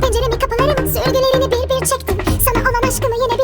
Penceremi kapılarımın sürgülerini bir bir çektim. Sana olan aşkımı yine bir